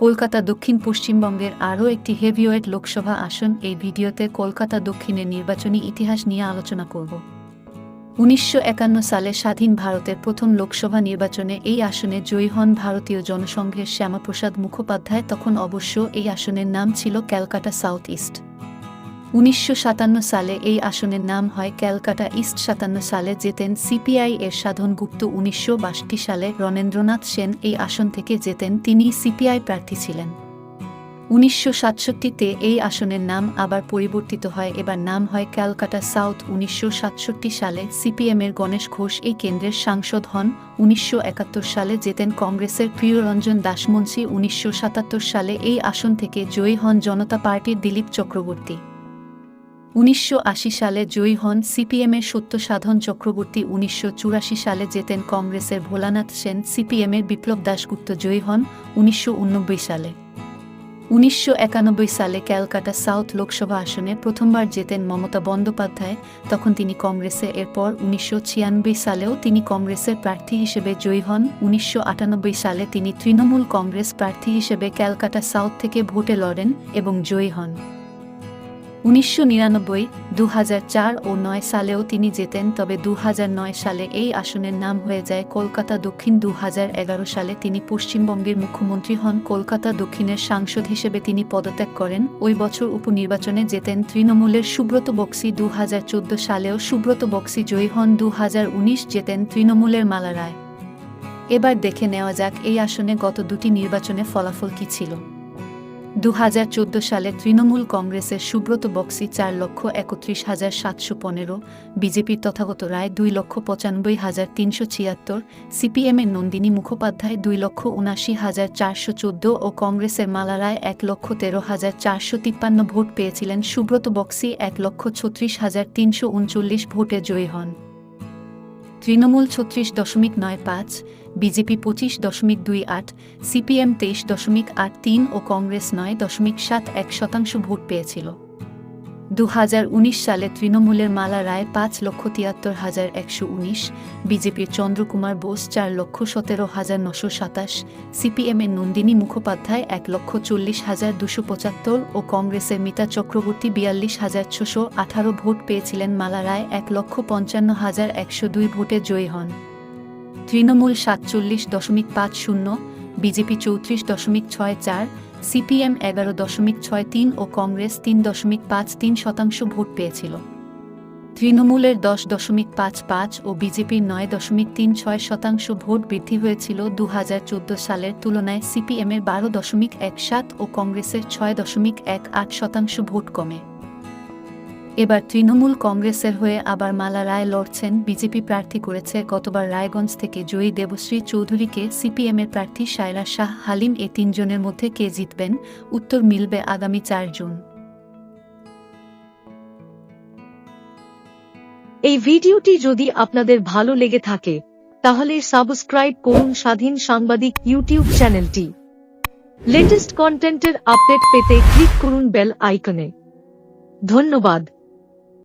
কলকাতা দক্ষিণ পশ্চিমবঙ্গের আরও একটি হেভিওয়েট লোকসভা আসন এই ভিডিওতে কলকাতা দক্ষিণের নির্বাচনী ইতিহাস নিয়ে আলোচনা করব। উনিশশো একান্ন সালে স্বাধীন ভারতের প্রথম লোকসভা নির্বাচনে এই আসনে জয়ী হন ভারতীয় জনসংঘের শ্যামাপ্রসাদ মুখোপাধ্যায়, তখন অবশ্য এই আসনের নাম ছিল ক্যালকাটা সাউথ ইস্ট। উনিশশো সাতান্ন সালে এই আসনের নাম হয় ক্যালকাটা ইস্ট সাতান্ন সালে জেতেন সিপিআই এর সাধন গুপ্ত উনিশশো বাষট্টি সালে রণেন্দ্রনাথ সেন এই আসন থেকে জেতেন। তিনি সিপিআই প্রার্থী ছিলেন। উনিশশো সাতষট্টিতে এই আসনের নাম আবার পরিবর্তিত হয়। এবার নাম হয় ক্যালকাটা সাউথ। উনিশশো সাতষট্টি সালে সিপিএমের গণেশ ঘোষ এই কেন্দ্রের সাংসদ হন। উনিশশো একাত্তর সালে জেতেন কংগ্রেসের প্রিয়রঞ্জন দাসমুন্সী উনিশশো সাতাত্তর সালে এই আসন থেকে জয়ী হন জনতা পার্টির দিলীপ চক্রবর্তী। উনিশশো আশি সালে জয়ী হন সিপিএমের সত্য সাধন চক্রবর্তী উনিশশো চুরাশি সালে জেতেন কংগ্রেসের ভোলানাথ সেন। সিপিএমের বিপ্লব দাশগুপ্ত জয়ী হন উনিশশো সালে। উনিশশো একানব্বই সালে ক্যালকাটা সাউথ লোকসভা আসনে প্রথমবার জেতেন মমতা বন্দ্যোপাধ্যায়, তখন তিনি কংগ্রেসে। এরপর উনিশশো ছিয়ানব্বই সালেও তিনি কংগ্রেসের প্রার্থী হিসেবে জয়ী হন। উনিশশো আটানব্বই সালে তিনি তৃণমূল কংগ্রেস প্রার্থী হিসেবে ক্যালকাটা সাউথ থেকে ভোটে লড়েন এবং জয়ী হন। উনিশশো নিরানব্বই দু ও নয় সালেও তিনি জেতেন, তবে দু সালে এই আসনের নাম হয়ে যায় কলকাতা দক্ষিণ। দু সালে তিনি পশ্চিমবঙ্গের মুখ্যমন্ত্রী হন। কলকাতা দক্ষিণের সাংসদ হিসেবে তিনি পদত্যাগ করেন। ওই বছর উপনির্বাচনে জেতেন তৃণমূলের সুব্রত বক্সি। দু হাজার চোদ্দ সালেও সুব্রত বক্সি জয়ী হন। দু হাজার উনিশ জেতেন তৃণমূলের মালা রায়। এবার দেখে নেওয়া যাক এই আসনে গত দুটি নির্বাচনে ফলাফল কী ছিল। দু হাজার চোদ্দ সালে তৃণমূল কংগ্রেসের সুব্রত বক্সি চার লক্ষ একত্রিশ হাজার সাতশো পনেরো, বিজেপির তথাগত রায় দুই লক্ষ পঁচানব্বই হাজার তিনশো ছিয়াত্তর সিপিএমের নন্দিনী মুখোপাধ্যায় দুই লক্ষ উনাশি হাজার চারশো চোদ্দ ও কংগ্রেসের মালা রায় এক লক্ষ তেরো হাজার চারশো তিপ্পান্ন ভোট পেয়েছিলেন সুব্রত বক্সি এক লক্ষ ছত্রিশ হাজার তিনশো উনচল্লিশ ভোটে জয়ী হন। তৃণমূল ছত্রিশ দশমিক নয় পাঁচ, বিজেপি পঁচিশ দশমিক দুই আট, সিপিএম তেইশ দশমিক আট তিন ও কংগ্রেস নয় দশমিক সাত এক শতাংশ ভোট পেয়েছিল। দু হাজার উনিশ সালে তৃণমূলের মালা রায় পাঁচ লক্ষ তিয়াত্তর হাজার একশো উনিশ, বিজেপির চন্দ্রকুমার বোস চার লক্ষ সতেরো হাজার নশো সাতাশ, সিপিএমের নন্দিনী মুখোপাধ্যায় এক লক্ষ চল্লিশ হাজার দুশো পঁচাত্তর ও কংগ্রেসের মিতা চক্রবর্তী বিয়াল্লিশ হাজার ছশো আঠারো ভোট পেয়েছিলেন মালা রায় এক লক্ষ পঞ্চান্ন হাজার একশো দুই ভোটে জয়ী হন। তৃণমূল সাতচল্লিশ দশমিক পাঁচ শূন্য, বিজেপি চৌত্রিশ দশমিক ছয় চার সিপিএম এগারো দশমিক ছয় তিন ও কংগ্রেস তিন দশমিক পাঁচ তিন শতাংশ ভোট পেয়েছিল। তৃণমূলের দশ দশমিক পাঁচ পাঁচ ও বিজেপির নয় দশমিক তিন ছয় শতাংশ ভোট বৃদ্ধি হয়েছিল দু হাজার চোদ্দ সালের তুলনায় সিপিএমের বারো দশমিক এক সাত ও কংগ্রেসের ছয় দশমিক এক আট শতাংশ ভোট কমে। এবার তৃণমূল কংগ্রেসের হয়ে আবার মালা রায় লড়ছেন বিজেপি প্রার্থী করেছে গতবার রায়গঞ্জ থেকে জয়ী দেবশ্রী চৌধুরীকে সিপিএমের প্রার্থী সায়রা শাহ, হালিম এ তিনজনের মধ্যে কে জিতবেন? উত্তর মিলবে আগামী চার জুন। এই ভিডিওটি যদি আপনাদের ভালো লেগে থাকে, তাহলে সাবস্ক্রাইব করুন স্বাধীন সাংবাদিক ইউটিউব চ্যানেলটি। লেটেস্ট কন্টেন্টের আপডেট পেতে ক্লিক করুন বেল আইকনে। ধন্যবাদ।